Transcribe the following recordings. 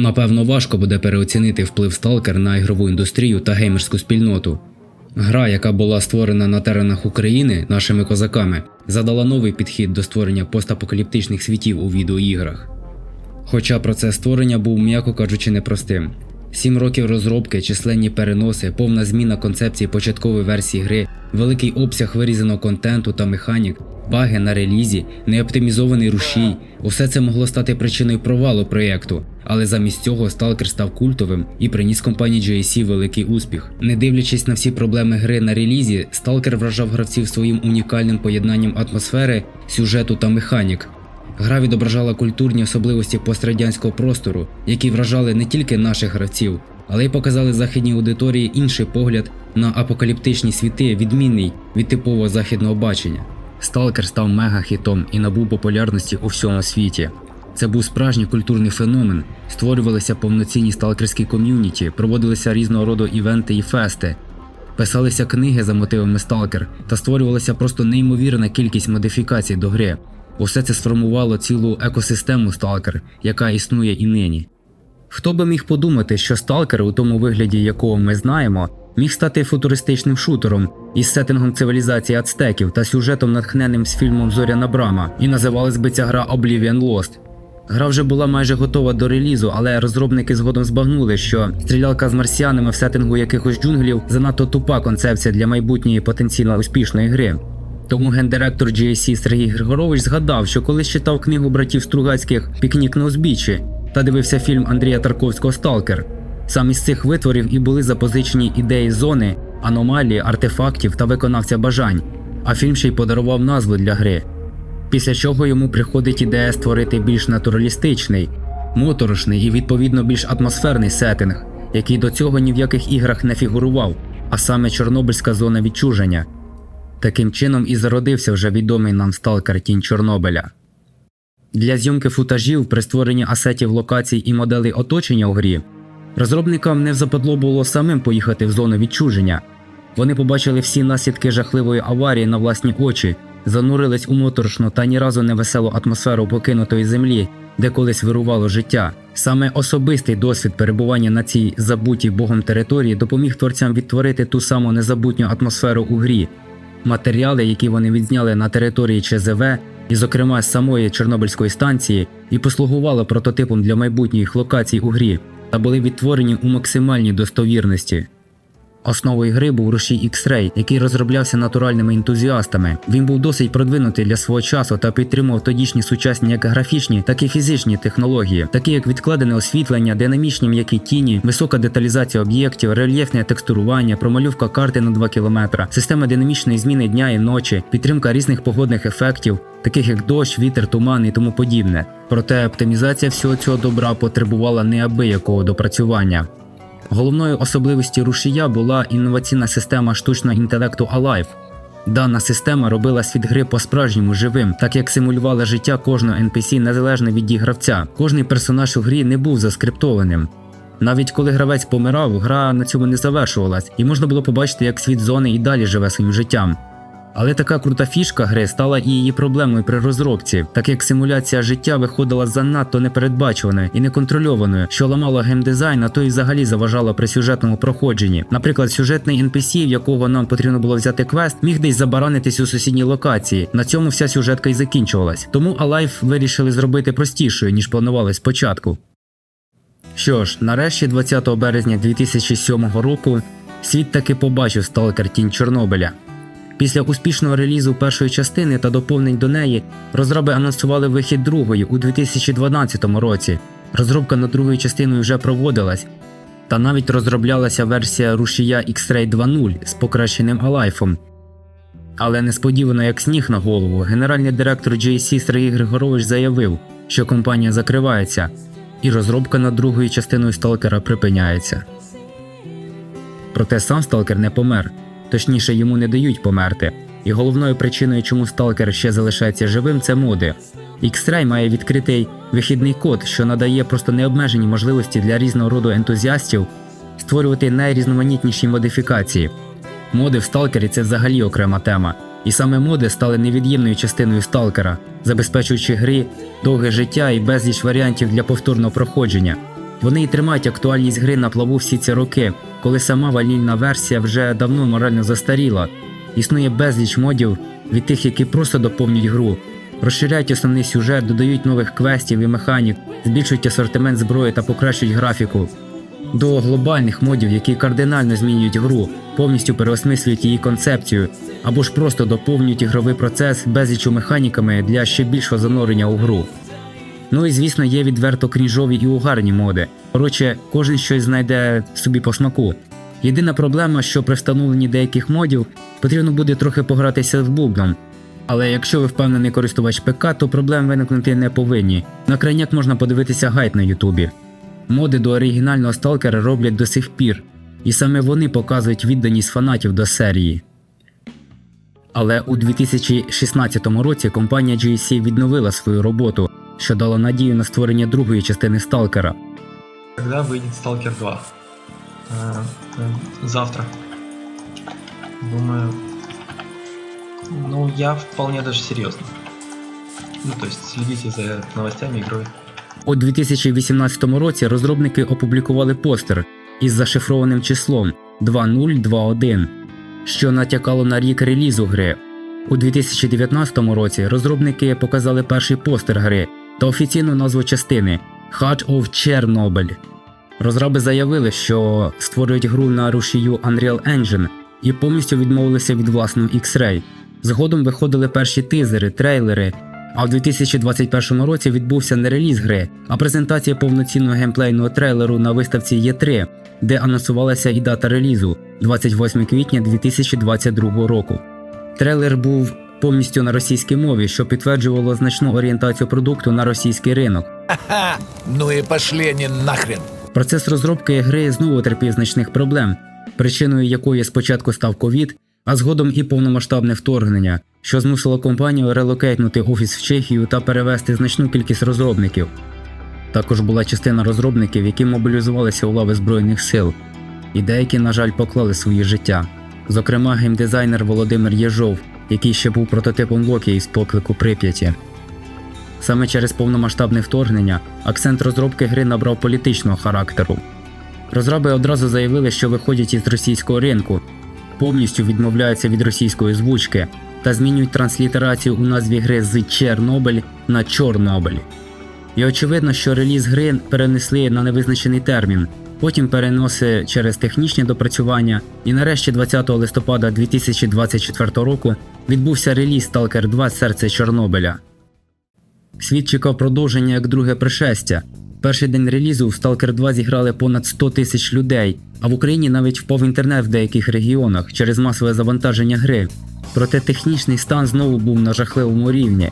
Напевно, важко буде переоцінити вплив Stalker на ігрову індустрію та геймерську спільноту. Гра, яка була створена на теренах України нашими козаками, задала новий підхід до створення постапокаліптичних світів у відеоіграх. Хоча процес створення був, м'яко кажучи, непростим. Сім років розробки, численні переноси, повна зміна концепції початкової версії гри, великий обсяг вирізаного контенту та механік, баги на релізі, неоптимізований рушій усе це могло стати причиною провалу проєкту, але замість цього Stalker став культовим і приніс компанії GSC великий успіх. Не дивлячись на всі проблеми гри на релізі, Stalker вражав гравців своїм унікальним поєднанням атмосфери, сюжету та механік. Гра відображала культурні особливості пострадянського простору, які вражали не тільки наших гравців, але й показали західній аудиторії інший погляд на апокаліптичні світи, відмінний від типового західного бачення. Сталкер став мегахітом і набув популярності у всьому світі. Це був справжній культурний феномен, створювалися повноцінні сталкерські ком'юніті, проводилися різного роду івенти і фести, писалися книги за мотивами Сталкер та створювалася просто неймовірна кількість модифікацій до гри. Усе це сформувало цілу екосистему Stalker, яка існує і нині. Хто би міг подумати, що Stalker, у тому вигляді, якого ми знаємо, міг стати футуристичним шутером із сеттингом цивілізації ацтеків та сюжетом, натхненним з фільмом Зоряна Брама, і називалась би ця гра Oblivion Lost. Гра вже була майже готова до релізу, але розробники згодом збагнули, що стрілялка з марсіанами в сеттингу якихось джунглів занадто тупа концепція для майбутньої потенційно успішної гри. Тому гендиректор GSC Сергій Григорович згадав, що колись читав книгу братів Стругацьких Пікнік на узбіччі та дивився фільм Андрія Тарковського Сталкер. Саме з цих витворів і були запозичені ідеї зони, аномалії, артефактів та виконавця бажань, а фільм ще й подарував назву для гри. Після чого йому приходить ідея створити більш натуралістичний, моторошний і відповідно більш атмосферний сеттинг, який до цього ні в яких іграх не фігурував, а саме Чорнобильська зона відчуження. Таким чином і зародився вже відомий нам сталкер Тінь Чорнобиля. Для зйомки футажів при створенні асетів локацій і моделей оточення у грі розробникам не западло було самим поїхати в зону відчуження. Вони побачили всі наслідки жахливої аварії на власні очі, занурились у моторошну та ні разу не веселу атмосферу покинутої землі, де колись вирувало життя. Саме особистий досвід перебування на цій забутій богом території допоміг творцям відтворити ту саму незабутню атмосферу у грі. Матеріали, які вони відзняли на території ЧЗВ, і, зокрема, самої Чорнобильської станції, і послугували прототипом для майбутніх локацій у грі, та були відтворені у максимальній достовірності. Основою гри був рушій X-Ray, який розроблявся натуральними ентузіастами. Він був досить продвинутий для свого часу та підтримував тодішні сучасні як графічні, так і фізичні технології, такі як відкладене освітлення, динамічні м'які тіні, висока деталізація об'єктів, рельєфне текстурування, промальовка карти на 2 км, система динамічної зміни дня і ночі, підтримка різних погодних ефектів, таких як дощ, вітер, туман і тому подібне. Проте оптимізація всього цього добра потребувала неабиякого допрацювання. Головною особливістю рушія була інноваційна система штучного інтелекту Alive. Дана система робила світ гри по-справжньому живим, так як симулювала життя кожного NPC незалежно від дії гравця. Кожний персонаж у грі не був заскриптованим. Навіть коли гравець помирав, гра на цьому не завершувалась, і можна було побачити, як світ зони і далі живе своїм життям. Але така крута фішка гри стала і її проблемою при розробці, так як симуляція життя виходила занадто непередбачуваною і неконтрольованою, що ламало геймдизайн, а то й взагалі заважало при сюжетному проходженні. Наприклад, сюжетний NPC, в якого нам потрібно було взяти квест, міг десь забаранитись у сусідній локації. На цьому вся сюжетка і закінчувалась. Тому Alive вирішили зробити простішою, ніж планували спочатку. Що ж, нарешті, 20 березня 2007 року, світ таки побачив Сталкер Тінь Чорнобиля. Після успішного релізу першої частини та доповнень до неї розроби анонсували вихід другої у 2012 році. Розробка над другою частиною вже проводилась, та навіть розроблялася версія рушія X-Ray 2.0 з покращеним алайфом. Але несподівано, як сніг на голову, генеральний директор GSC Сергій Григорович заявив, що компанія закривається, і розробка над другою частиною сталкера припиняється. Проте сам сталкер не помер, точніше йому не дають померти. І головною причиною, чому сталкер ще залишається живим, це моди. X-Ray має відкритий вихідний код, що надає просто необмежені можливості для різного роду ентузіастів створювати найрізноманітніші модифікації. Моди в сталкері це взагалі окрема тема. І саме моди стали невід'ємною частиною сталкера, забезпечуючи грі довге життя і безліч варіантів для повторного проходження. Вони і тримають актуальність гри на плаву всі ці роки, коли сама ванільна версія вже давно морально застаріла. Існує безліч модів від тих, які просто доповнюють гру, розширяють основний сюжет, додають нових квестів і механік, збільшують асортимент зброї та покращують графіку. До глобальних модів, які кардинально змінюють гру, повністю переосмислюють її концепцію, або ж просто доповнюють ігровий процес безлічу механіками для ще більшого занурення у гру. Ну і звісно, є відверто крінжові і угарні моди. Коротше, кожен щось знайде собі по смаку. Єдина проблема, що при встановленні деяких модів потрібно буде трохи погратися з бубном. Але якщо ви впевнений користувач ПК, то проблем виникнути не повинні. На крайняк можна подивитися гайд на Ютубі. Моди до оригінального сталкера роблять до сих пір, і саме вони показують відданість фанатів до серії. Але у 2016 році компанія GSC відновила свою роботу, що дало надію на створення другої частини сталкера. Когда выйдет Сталкер 2? Э, э, Завтра. Думаю. Ну, я вполне даже серьезно. Ну, то есть следите за новостями игры. У 2018 році розробники опублікували постер із зашифрованим числом 2021, що натякало на рік релізу гри. У 2019 році розробники показали перший постер гри та офіційну назву частини Heart of Chernobyl. Розраби заявили, що створюють гру на рушію Unreal Engine і повністю відмовилися від власного X-Ray. Згодом виходили перші тизери, трейлери. А в 2021 році відбувся не реліз гри, а презентація повноцінного геймплейного трейлеру на виставці Є3, де анонсувалася і дата релізу 28 квітня 2022 року. Трейлер був повністю на російській мові, що підтверджувало значну орієнтацію продукту на російський ринок. Ха! Ну и пошли они нахрен. Процес розробки гри знову терпів значних проблем, причиною якої спочатку став ковід, а згодом і повномасштабне вторгнення, що змусило компанію релокейтнути офіс в Чехію та перевести значну кількість розробників. Також була частина розробників, які мобілізувалися у лави Збройних сил, і деякі, на жаль, поклали свої життя. Зокрема, геймдизайнер Володимир Єжов, який ще був прототипом Локі із поклику Прип'яті. Саме через повномасштабне вторгнення акцент розробки гри набрав політичного характеру. Розраби одразу заявили, що виходять із російського ринку, повністю відмовляються від російської звучки та змінюють транслітерацію у назві гри з Чернобиль на Чорнобиль. І очевидно, що реліз гри перенесли на невизначений термін, потім переноси через технічні допрацювання, і нарешті 20 листопада 2024 року відбувся реліз Stalker 2 Серце Чорнобиля. Світ чекав продовження як друге пришестя. Перший день релізу в Stalker 2 зіграли понад 100 тисяч людей, а в Україні навіть впав інтернет в деяких регіонах через масове завантаження гри. Проте технічний стан знову був на жахливому рівні.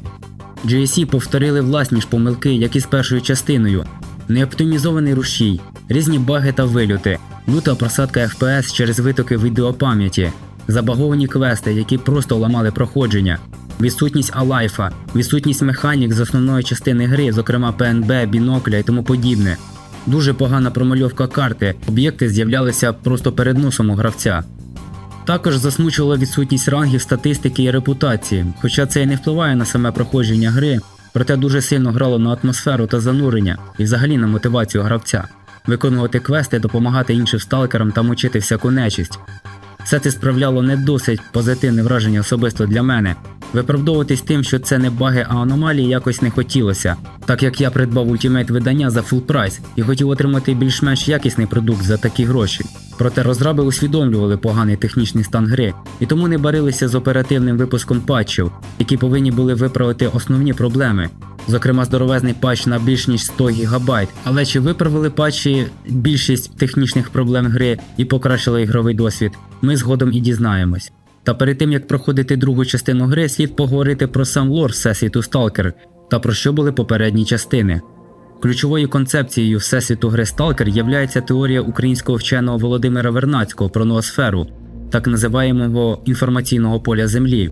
GSC повторили власні ж помилки, як і з першою частиною: неоптимізований рушій, різні баги та вильоти, люта просадка FPS через витоки відеопам'яті, забаговані квести, які просто ламали проходження, відсутність алайфа, відсутність механік з основної частини гри, зокрема ПНБ, бінокля і тому подібне. Дуже погана промальовка карти, об'єкти з'являлися просто перед носом у гравця. Також засмучувала відсутність рангів, статистики і репутації, хоча це і не впливає на саме проходження гри, проте дуже сильно грало на атмосферу та занурення і взагалі на мотивацію гравця, виконувати квести, допомагати іншим сталкерам та мочити всяку нечисть. Все це справляло не досить позитивне враження особисто для мене. Виправдовуватись тим, що це не баги, а аномалії якось не хотілося, так як я придбав ультимейт видання за фул прайс і хотів отримати більш-менш якісний продукт за такі гроші. Проте розраби усвідомлювали поганий технічний стан гри і тому не барилися з оперативним випуском патчів, які повинні були виправити основні проблеми. Зокрема, здоровезний патч на більш ніж 100 ГБ. Але чи виправили патчі більшість технічних проблем гри і покращили ігровий досвід, ми згодом і дізнаємось. Та перед тим як проходити другу частину гри, слід поговорити про сам лор Всесвіту Stalker та про що були попередні частини. Ключовою концепцією всесвіту гри Stalker являється теорія українського вченого Володимира Вернацького про ноосферу, так називаємого інформаційного поля Землі.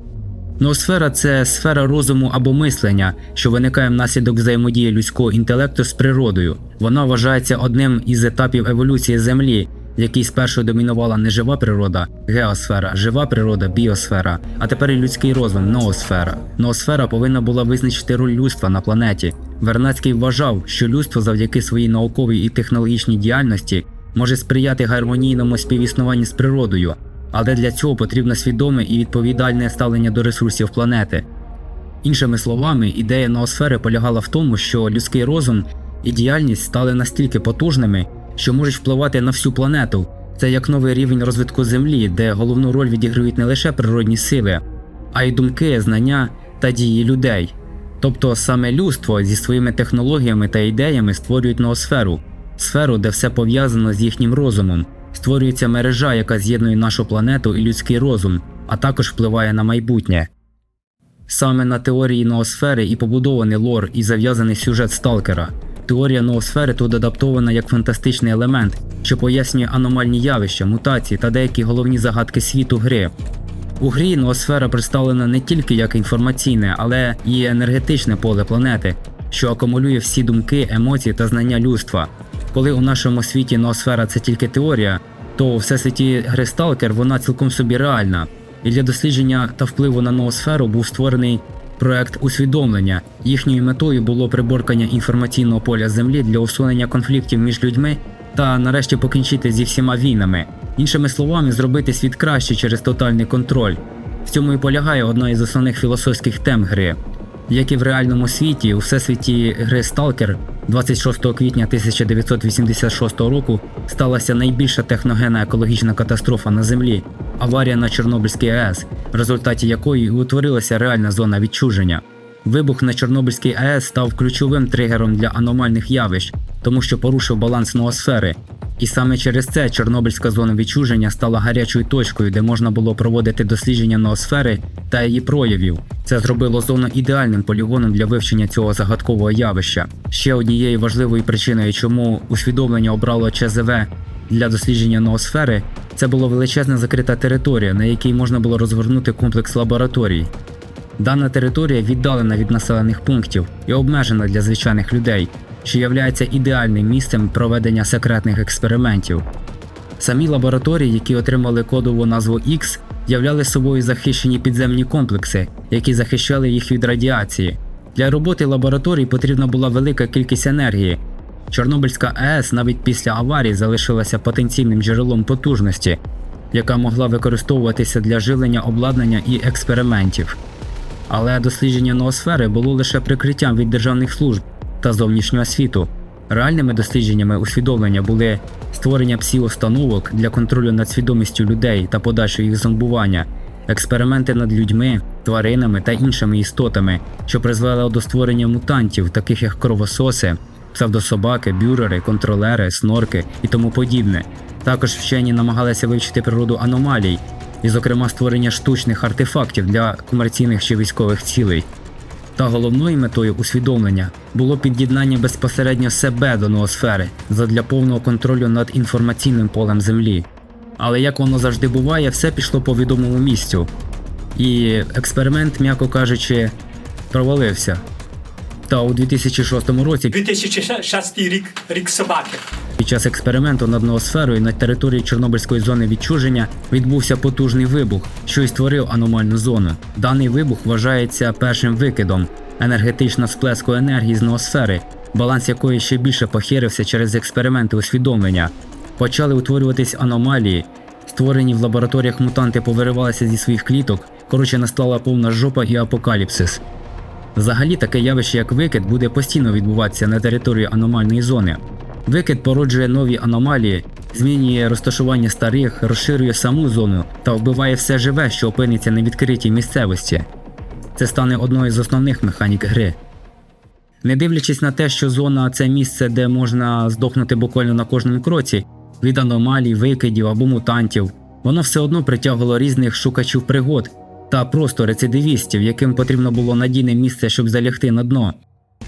Ноосфера це сфера розуму або мислення, що виникає внаслідок взаємодії людського інтелекту з природою. Вона вважається одним із етапів еволюції Землі, в якій спершу домінувала не жива природа, геосфера, жива природа, біосфера, а тепер і людський розум, ноосфера. Ноосфера повинна була визначити роль людства на планеті, Вернацький вважав, що людство завдяки своїй науковій і технологічній діяльності може сприяти гармонійному співіснуванні з природою, але для цього потрібно свідоме і відповідальне ставлення до ресурсів планети. Іншими словами, ідея ноосфери полягала в тому, що людський розум і діяльність стали настільки потужними, що можуть впливати на всю планету. Це як новий рівень розвитку Землі, де головну роль відіграють не лише природні сили, а й думки, знання та дії людей. Тобто саме людство зі своїми технологіями та ідеями створюють ноосферу, сферу, де все пов'язано з їхнім розумом. Створюється мережа, яка з'єднує нашу планету і людський розум, а також впливає на майбутнє. Саме на теорії ноосфери і побудований лор і зав'язаний сюжет сталкера. Теорія ноосфери тут адаптована як фантастичний елемент, що пояснює аномальні явища, мутації та деякі головні загадки світу гри. У грі ноосфера представлена не тільки як інформаційне, але і енергетичне поле планети, що акумулює всі думки, емоції та знання людства. Коли у нашому світі ноосфера це тільки теорія, то у всесвіті гри Сталкер вона цілком собі реальна. І для дослідження та впливу на ноосферу був створений проект усвідомлення. Їхньою метою було приборкання інформаційного поля Землі для усунення конфліктів між людьми та нарешті покінчити зі всіма війнами. Іншими словами, зробити світ краще через тотальний контроль. В цьому і полягає одна із основних філософських тем гри. Як і в реальному світі, у всесвіті гри Stalker 26 квітня 1986 року сталася найбільша техногенна екологічна катастрофа на Землі аварія на Чорнобильській АЕС, в результаті якої утворилася реальна зона відчуження. Вибух на Чорнобильській АЕС став ключовим тригером для аномальних явищ, тому що порушив баланс ноосфери. І саме через це Чорнобильська зона відчуження стала гарячою точкою, де можна було проводити дослідження ноосфери та її проявів. Це зробило зону ідеальним полігоном для вивчення цього загадкового явища. Ще однією важливою причиною, чому усвідомлення обрало ЧЗВ для дослідження ноосфери, це була величезна закрита територія, на якій можна було розгорнути комплекс лабораторій. Дана територія віддалена від населених пунктів і обмежена для звичайних людей, що являється ідеальним місцем проведення секретних експериментів. Самі лабораторії, які отримали кодову назву X, являли собою захищені підземні комплекси, які захищали їх від радіації. Для роботи лабораторій потрібна була велика кількість енергії. Чорнобильська АЕС навіть після аварії залишилася потенційним джерелом потужності, яка могла використовуватися для живлення обладнання і експериментів. Але дослідження ноосфери було лише прикриттям від державних служб та зовнішнього світу. Реальними дослідженнями усвідомлення були створення псі-установок для контролю над свідомістю людей та подальшого їх зомбування, експерименти над людьми, тваринами та іншими істотами, що призвели до створення мутантів, таких як кровососи, псевдособаки, бюрери, контролери, снорки і тому подібне. Також вчені намагалися вивчити природу аномалій, і, зокрема, створення штучних артефактів для комерційних чи військових цілей. Та головною метою усвідомлення було під'єднання безпосередньо себе до ноосфери задля повного контролю над інформаційним полем Землі. Але як воно завжди буває, все пішло по відомому місцю. І експеримент, м'яко кажучи, провалився. Та у 2006 році 2006 рік рік собаки. під час експерименту над ноосферою на території Чорнобильської зони відчуження відбувся потужний вибух, що й створив аномальну зону. Даний вибух вважається першим викидом енергетично сплеску енергії з ноосфери, баланс якої ще більше похирився через експерименти усвідомлення. Почали утворюватись аномалії, створені в лабораторіях мутанти повиривалися зі своїх кліток. Коротше, настала повна жопа і апокаліпсис. Взагалі таке явище, як викид, буде постійно відбуватися на території аномальної зони. Викид породжує нові аномалії, змінює розташування старих, розширює саму зону та вбиває все живе, що опиниться на відкритій місцевості. Це стане одною з основних механік гри. Не дивлячись на те, що зона це місце, де можна здохнути буквально на кожному кроці від аномалій, викидів або мутантів, воно все одно притягувало різних шукачів пригод та просто рецидивістів, яким потрібно було надійне місце, щоб залягти на дно.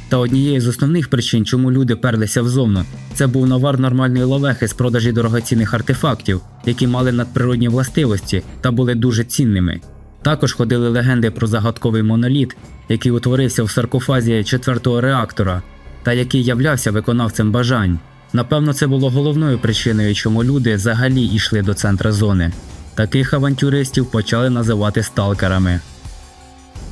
Та однією з основних причин, чому люди перлися в зону, це був навар нормальної лавехи з продажі дорогоцінних артефактів, які мали надприродні властивості та були дуже цінними. Також ходили легенди про загадковий моноліт, який утворився в саркофазі четвертого реактора, та який являвся виконавцем бажань. Напевно, це було головною причиною, чому люди взагалі йшли до центра зони. Таких авантюристів почали називати сталкерами.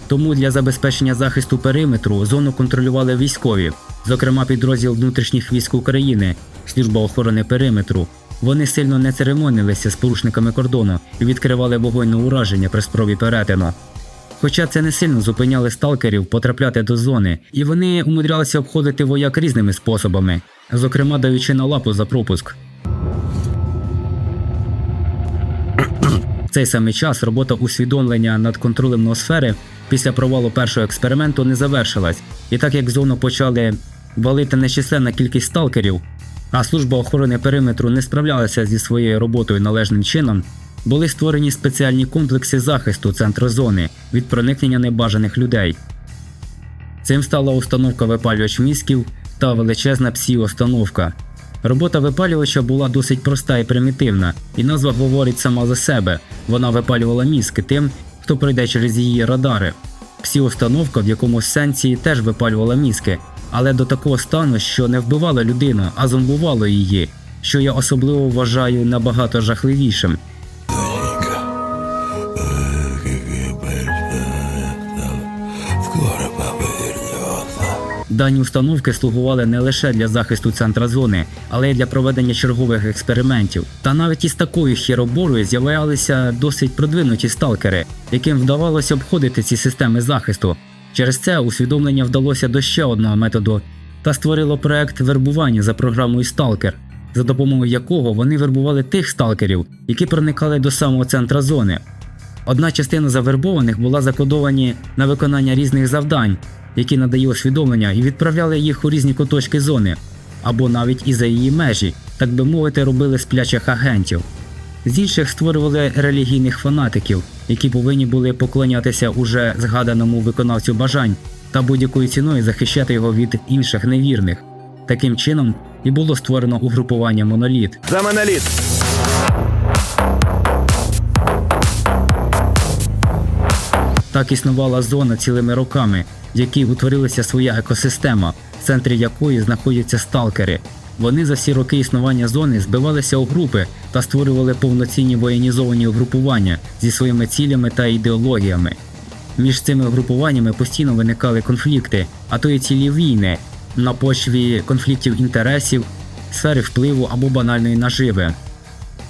Тому для забезпечення захисту периметру зону контролювали військові, зокрема підрозділ внутрішніх військ України, служба охорони периметру. Вони сильно не церемонилися з порушниками кордону і відкривали вогонь ураження при спробі перетину. Хоча це не сильно зупиняли сталкерів потрапляти до зони, і вони умудрялися обходити вояк різними способами, зокрема даючи на лапу за пропуск. Цей самий час робота усвідомлення над контролем ноосфери після провалу першого експерименту не завершилась, і так як зону почали валити нечисленна кількість сталкерів, а служба охорони периметру не справлялася зі своєю роботою належним чином, були створені спеціальні комплекси захисту центру зони від проникнення небажаних людей. Цим стала установка випалювач мізків та величезна псі-установка. Робота випалювача була досить проста і примітивна, і назва говорить сама за себе. Вона випалювала мізки тим, хто пройде через її радари. Псі-установка в якомусь сенсі теж випалювала мізки, але до такого стану, що не вбивала людину, а зомбувало її, що я особливо вважаю набагато жахливішим. Дані установки слугували не лише для захисту центра зони, але й для проведення чергових експериментів. Та навіть із такою хіроборою з'являлися досить продвинуті сталкери, яким вдавалося обходити ці системи захисту. Через це усвідомлення вдалося до ще одного методу та створило проект вербування за програмою Сталкер, за допомогою якого вони вербували тих сталкерів, які проникали до самого центра зони. Одна частина завербованих була закодовані на виконання різних завдань, які надає усвідомлення, і відправляли їх у різні куточки зони, або навіть і за її межі, так би мовити, робили сплячих агентів. З інших створювали релігійних фанатиків, які повинні були поклонятися уже згаданому виконавцю бажань та будь-якою ціною захищати його від інших невірних. Таким чином і було створено угрупування моноліт. За монолит! Так існувала зона цілими роками, в якій утворилася своя екосистема, в центрі якої знаходяться сталкери. Вони за всі роки існування зони збивалися у групи та створювали повноцінні воєнізовані угрупування зі своїми цілями та ідеологіями. Між цими угрупуваннями постійно виникали конфлікти, а то й цілі війни на почві конфліктів інтересів, сфери впливу або банальної наживи.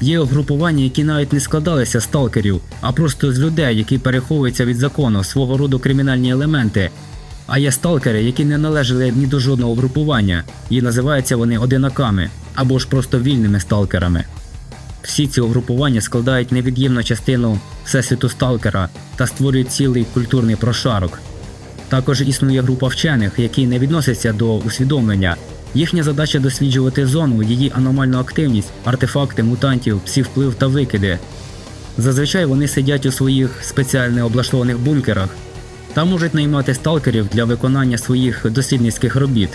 Є угрупування, які навіть не складалися з сталкерів, а просто з людей, які переховуються від закону, свого роду кримінальні елементи. А є сталкери, які не належали ні до жодного угрупування, і називаються вони одинаками або ж просто вільними сталкерами. Всі ці угрупування складають невід'ємну частину всесвіту сталкера та створюють цілий культурний прошарок. Також існує група вчених, які не відносяться до усвідомлення. Їхня задача досліджувати зону, її аномальну активність, артефакти, мутантів, псівплив та викиди. Зазвичай вони сидять у своїх спеціально облаштованих бункерах та можуть наймати сталкерів для виконання своїх дослідницьких робіт.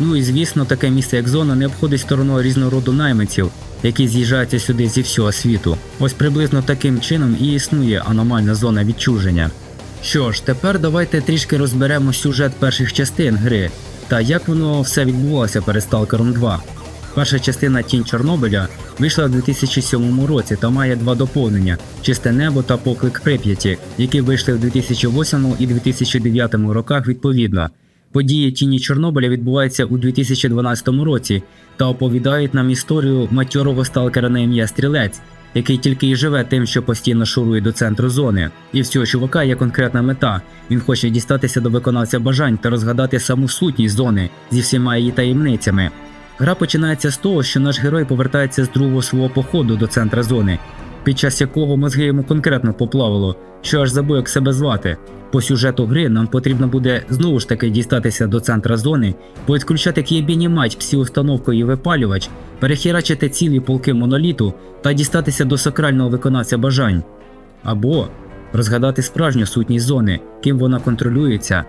Ну і звісно, таке місце як зона не обходить стороною різного роду найманців, які з'їжджаються сюди зі всього світу. Ось приблизно таким чином і існує аномальна зона відчуження. Що ж, тепер давайте трішки розберемо сюжет перших частин гри та як воно все відбувалося перед Сталкером 2. Перша частина Тінь Чорнобиля вийшла у 2007 році та має два доповнення: Чисте небо та Поклик Прип'яті, які вийшли у 2008 і 2009 роках відповідно. Події Тіні Чорнобиля відбуваються у 2012 році та оповідають нам історію матьорого сталкера на ім'я Стрілець, який тільки і живе тим, що постійно шурує до центру зони. І в цього чувака є конкретна мета. Він хоче дістатися до виконавця бажань та розгадати саму сутність зони зі всіма її таємницями. Гра починається з того, що наш герой повертається з другого свого походу до центра зони, під час якого мозги йому конкретно поплавило, що аж забув як себе звати. По сюжету гри нам потрібно буде знову ж таки дістатися до центра зони, повідключати к'єбіні мать всі установку і випалювач, перехерачити цілі полки моноліту та дістатися до сакрального виконавця бажань. Або розгадати справжню сутність зони, ким вона контролюється,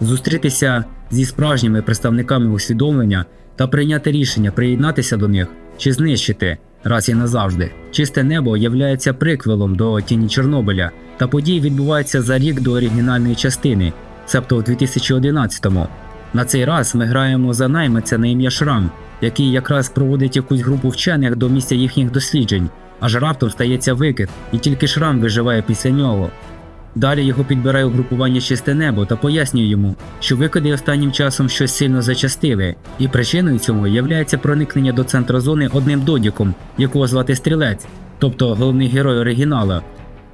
зустрітися зі справжніми представниками усвідомлення та прийняти рішення приєднатися до них чи знищити раз і назавжди. Чисте небо являється приквелом до тіні Чорнобиля, та події відбуваються за рік до оригінальної частини, себто у 2011-му. На цей раз ми граємо за наймиця на ім'я Шрам, який якраз проводить якусь групу вчених до місця їхніх досліджень, аж раптом стається викид, і тільки Шрам виживає після нього. Далі його підбирає угрупування чисте небо та пояснює йому, що викиди останнім часом щось сильно зачастили, і причиною цьому є проникнення до центру зони одним додіком, якого звати стрілець, тобто головний герой оригінала.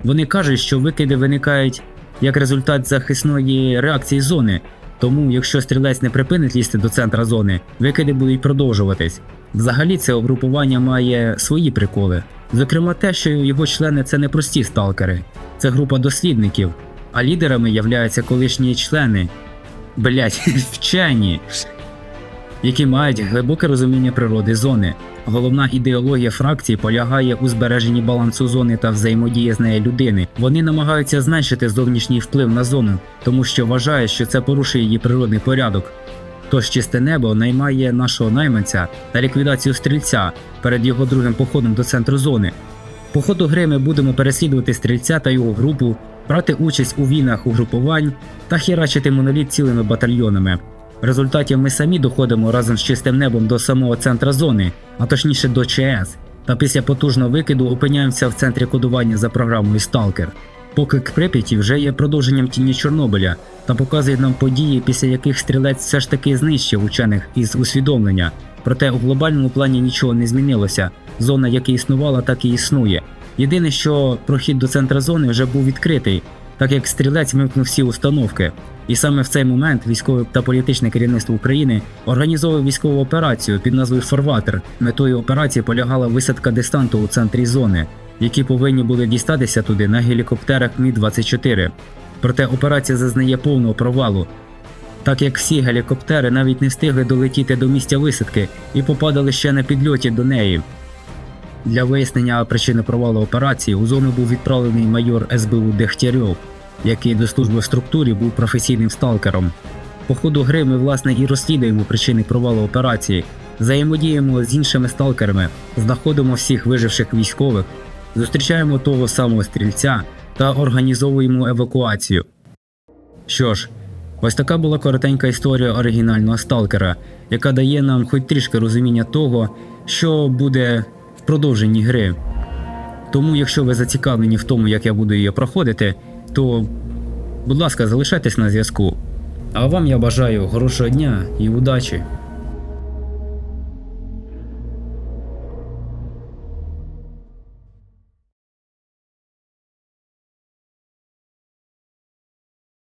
Вони кажуть, що викиди виникають як результат захисної реакції зони, тому якщо стрілець не припинить лізти до центра зони, викиди будуть продовжуватись. Взагалі це угрупування має свої приколи. Зокрема, те, що його члени це не прості сталкери, це група дослідників, а лідерами являються колишні члени, блять, вчені, які мають глибоке розуміння природи зони. Головна ідеологія фракції полягає у збереженні балансу зони та взаємодії з нею людини. Вони намагаються зменшити зовнішній вплив на зону, тому що вважають, що це порушує її природний порядок. Тож чисте небо наймає нашого найманця та ліквідацію стрільця перед його другим походом до центру зони. По ходу гри ми будемо переслідувати стрільця та його групу, брати участь у війнах угрупувань та хірачити моноліт цілими батальйонами. В результаті ми самі доходимо разом з чистим небом до самого центра зони, а точніше до ЧС, та після потужного викиду опиняємося в центрі кодування за програмою Stalker. Покик Прип'яті вже є продовженням тіні Чорнобиля та показує нам події, після яких стрілець все ж таки знищив учених із усвідомлення. Проте у глобальному плані нічого не змінилося. Зона, як і існувала, так і існує. Єдине, що прохід до центра зони вже був відкритий, так як стрілець вимкнув всі установки. І саме в цей момент військове та політичне керівництво України організовує військову операцію під назвою Форватер. Метою операції полягала висадка дистанту у центрі зони, які повинні були дістатися туди на гелікоптерах Мі-24. Проте операція зазнає повного провалу, так як всі гелікоптери навіть не встигли долетіти до місця висадки і попадали ще на підльоті до неї. Для вияснення причини провалу операції у зону був відправлений майор СБУ Дегтярьов, який до служби в структурі був професійним сталкером. По ходу гри ми власне і розслідуємо причини провалу операції, взаємодіємо з іншими сталкерами, знаходимо всіх виживших військових, зустрічаємо того самого стрільця та організовуємо евакуацію. Що ж, ось така була коротенька історія оригінального сталкера, яка дає нам хоч трішки розуміння того, що буде в продовженні гри. Тому, якщо ви зацікавлені в тому, як я буду її проходити, то, будь ласка, залишайтесь на зв'язку. А вам я бажаю хорошого дня і удачі!